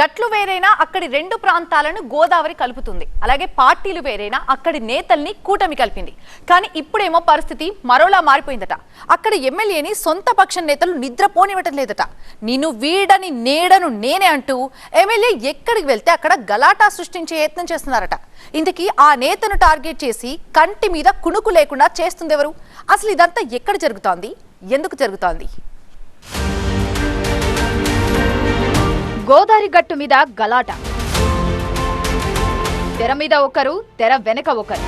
గట్లు వేరైనా అక్కడి రెండు ప్రాంతాలను గోదావరి కలుపుతుంది. అలాగే పార్టీలు వేరైనా అక్కడి నేతల్ని కూటమి కలిపింది. కానీ ఇప్పుడేమో పరిస్థితి మరోలా మారిపోయిందట. అక్కడ ఎమ్మెల్యేని సొంత పక్షం నేతలు నిద్రపోనివ్వటం లేదట. నిన్ను వీడని నేడను నేనే అంటూ ఎమ్మెల్యే ఎక్కడికి వెళ్తే అక్కడ గలాటా సృష్టించే యత్నం చేస్తున్నారట. ఇంతకీ ఆ నేతను టార్గెట్ చేసి కంటి మీద కుణుకు లేకుండా చేస్తుందెవరు? అసలు ఇదంతా ఎక్కడ జరుగుతోంది? ఎందుకు జరుగుతోంది? గోదావరి గట్టు మీద గలాట. తెర మీద ఒకరు తెర వెనక ఒకరు.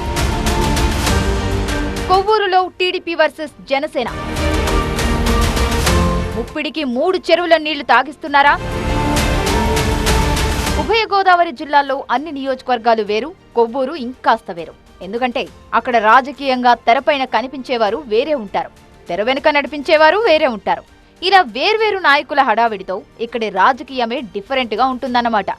కొవ్వూరులో టీడీపీ వర్సెస్ జనసేన. ముప్పిడికి మూడు చెరువుల నీళ్ళు తాగిస్తున్నారా? ఉభయ గోదావరి జిల్లాల్లో అన్ని నియోజకవర్గాలు వేరు కొవ్వూరు ఇంకాస్త వేరు. ఎందుకంటే అక్కడ రాజకీయంగా తెరపైన కనిపించేవారు వేరే ఉంటారు. తెర వెనుక నడిపించేవారు వేరే ఉంటారు. ఇలా వేర్వేరు నాయకుల హడావిడితో ఇక్కడి రాజకీయమే డిఫరెంట్గా ఉంటుందన్నమాట.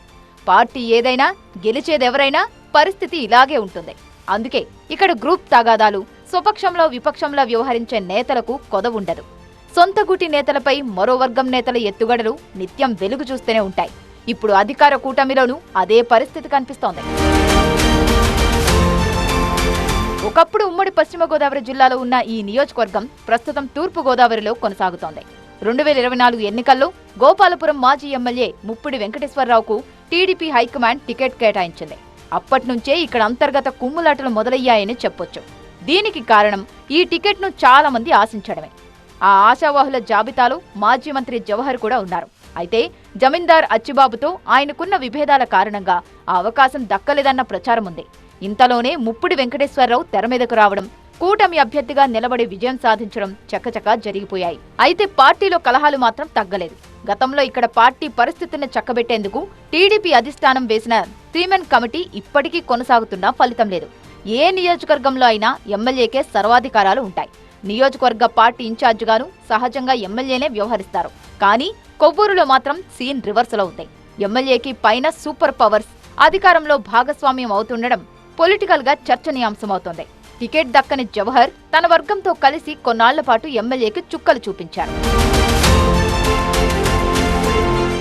పార్టీ ఏదైనా గెలిచేదెవరైనా పరిస్థితి ఇలాగే ఉంటుంది. అందుకే ఇక్కడ గ్రూప్ తగాదాలు స్వపక్షంలో విపక్షంలో వ్యవహరించే నేతలకు కొదవుండదు సొంత గుటి నేతలపై మరో వర్గం నేతల ఎత్తుగడలు నిత్యం వెలుగు చూస్తూనే ఉంటాయి. ఇప్పుడు అధికార కూటమిలోనూ అదే పరిస్థితి కనిపిస్తోంది. ఒకప్పుడు ఉమ్మడి పశ్చిమ గోదావరి జిల్లాలో ఉన్న ఈ నియోజకవర్గం ప్రస్తుతం తూర్పు గోదావరిలో కొనసాగుతోంది. రెండు వేల ఇరవై నాలుగు ఎన్నికల్లో గోపాలపురం మాజీ ఎమ్మెల్యే ముప్పిడి వెంకటేశ్వరరావుకు టీడీపీ హైకమాండ్ టికెట్ కేటాయించింది. అప్పటి నుంచే ఇక్కడ అంతర్గత కుమ్ములాటలు మొదలయ్యాయని చెప్పొచ్చు. దీనికి కారణం ఈ టికెట్ను చాలా మంది ఆశించడమే. ఆ ఆశావాహుల జాబితాలో మాజీ మంత్రి జవహర్ కూడా ఉన్నారు. అయితే జమీందార్ అచ్చిబాబుతో ఆయనకున్న విభేదాల కారణంగా ఆ అవకాశం దక్కలేదన్న ప్రచారం ఉంది. ఇంతలోనే ముప్పిడి వెంకటేశ్వరరావు తెర మీదకు రావడం కూటమి అభ్యర్థిగా నిలబడి విజయం సాధించడం చకచకా జరిగిపోయాయి. అయితే పార్టీలో కలహాలు మాత్రం తగ్గలేదు. గతంలో ఇక్కడ పార్టీ పరిస్థితిని చక్కబెట్టేందుకు టీడీపీ అధిష్టానం వేసిన త్రీమెన్ కమిటీ ఇప్పటికీ కొనసాగుతున్నా ఫలితం లేదు. ఏ నియోజకవర్గంలో అయినా ఎమ్మెల్యేకే సర్వాధికారాలు ఉంటాయి. నియోజకవర్గ పార్టీ ఇన్ఛార్జిగాను సహజంగా ఎమ్మెల్యేనే వ్యవహరిస్తారు. కానీ కొవ్వూరులో మాత్రం సీన్ రివర్సల్ అవుతాయి ఎమ్మెల్యేకి పైన సూపర్ పవర్స్ అధికారంలో భాగస్వామ్యం అవుతుండడం పొలిటికల్గా చర్చనీయాంశమవుతోంది. టికెట్ దక్కని జవహర్ తన వర్గంతో కలిసి కొన్నాళ్ళ పాటు ఎమ్మెల్యేకి చుక్కలు చూపించారు.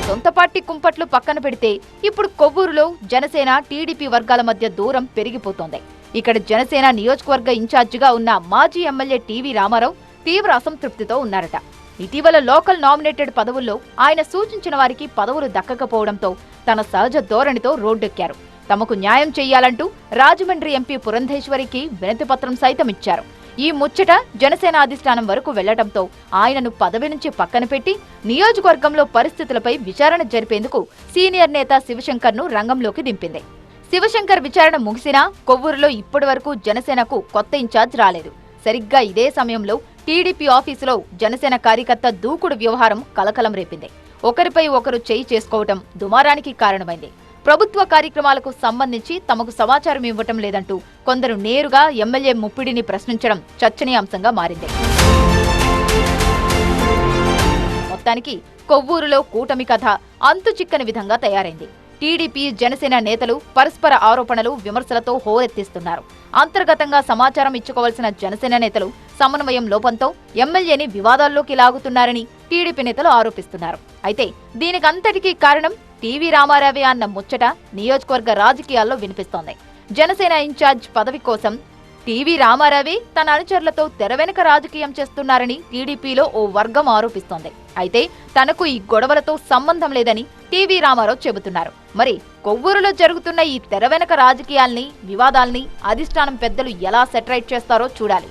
సొంత పార్టీ కుంపట్లు పక్కన పెడితే ఇప్పుడు కొవ్వూరులో జనసేన టీడీపీ వర్గాల మధ్య దూరం పెరిగిపోతోంది. ఇక్కడ జనసేన నియోజకవర్గ ఇన్ఛార్జిగా ఉన్న మాజీ ఎమ్మెల్యే టీవీ రామారావు తీవ్ర అసంతృప్తితో ఉన్నారట. ఇటీవల లోకల్ నామినేటెడ్ పదవుల్లో ఆయన సూచించిన వారికి పదవులు దక్కకపోవడంతో తన సహజ ధోరణితో రోడ్డెక్కారు. తమకు న్యాయం చేయాలంటూ రాజమండ్రి ఎంపీ పురంధేశ్వరికి వినతిపత్రం సైతం ఇచ్చారు. ఈ ముచ్చట జనసేన అధిష్టానం వరకు వెళ్ళడంతో ఆయనను పదవి నుంచి పక్కన పెట్టి నియోజకవర్గంలో పరిస్థితులపై విచారణ జరిపేందుకు సీనియర్ నేత శివశంకర్ను రంగంలోకి దింపింది. శివశంకర్ విచారణ ముగిసినా కొవ్వూరులో ఇప్పటి వరకు జనసేనకు కొత్త ఇన్ఛార్జ్ రాలేదు. సరిగ్గా ఇదే సమయంలో టీడీపీ ఆఫీసులో జనసేన కార్యకర్త దూకుడు వ్యవహారం కలకలం రేపింది. ఒకరిపై ఒకరు చేయి చేసుకోవటం దుమారానికి కారణమైంది. ప్రభుత్వ కార్యక్రమాలకు సంబంధించి తమకు సమాచారం ఇవ్వటం లేదంటూ కొందరు నేరుగా ఎమ్మెల్యే ముప్పిడిని ప్రశ్నించడం చర్చనీయాంశంగా మారింది. మొత్తానికి కొవ్వూరులో కూటమి కథ అంతు చిక్కని విధంగా తయారైంది. టీడీపీ జనసేన నేతలు పరస్పర ఆరోపణలు విమర్శలతో హోరెత్తిస్తున్నారు. అంతర్గతంగా సమాచారం ఇచ్చుకోవాల్సిన జనసేన నేతలు సమన్వయం లోపంతో ఎమ్మెల్యేని వివాదాల్లోకి లాగుతున్నారని టీడీపీ నేతలు ఆరోపిస్తున్నారు. అయితే దీనికంతటికీ కారణం టీవీ రామారావే అన్న ముచ్చట నియోజకవర్గ రాజకీయాల్లో వినిపిస్తోంది. జనసేన ఇన్ఛార్జ్ పదవి కోసం టీవీ రామారావి తన అనుచరులతో తెరవెనుక రాజకీయం చేస్తున్నారని టీడీపీలో ఓ వర్గం ఆరోపిస్తోంది. అయితే తనకు ఈ గొడవలతో సంబంధం లేదని టీవీ రామారావు చెబుతున్నారు. మరి కొవ్వూరులో జరుగుతున్న ఈ తెరవెనక రాజకీయాల్ని వివాదాల్ని అధిష్టానం పెద్దలు ఎలా సెటరైట్ చేస్తారో చూడాలి.